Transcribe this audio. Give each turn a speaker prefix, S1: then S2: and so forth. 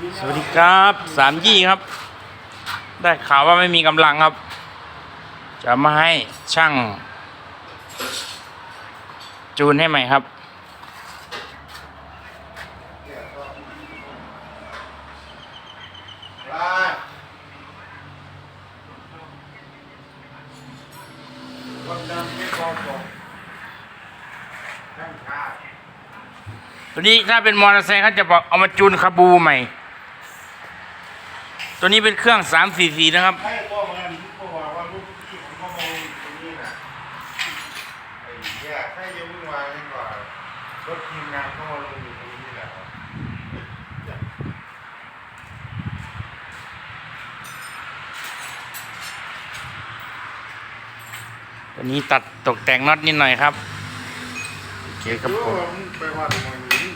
S1: สวัสดีครับสามยี่ครับ ได้ข่าวว่าไม่มีกำลังครับ จะมาให้ช่าง จูนให้ใหม่ครับ ตัวนี้ถ้าเป็นมอเตอร์ไซค์เขาจะบอกเอามาจูนคาบูใหม่ ตัวนี้เป็นเครื่อง3 4 4นะครับ
S2: ให้บอกมันบอกว่าลูกพี่ผมก็มองตรงนี้น่ะไอ้เหี้ยให้ยังไม่วางดีกว่ารถทีมงานก็มาลงอยู่ตรงนี้แหละครับ
S1: ตัวนี้ตัดตกแต่งน็อตนิดหน่อยครับ โอเคครับ
S2: รู้
S1: ผม
S2: ว่ามึงไปวัดมัน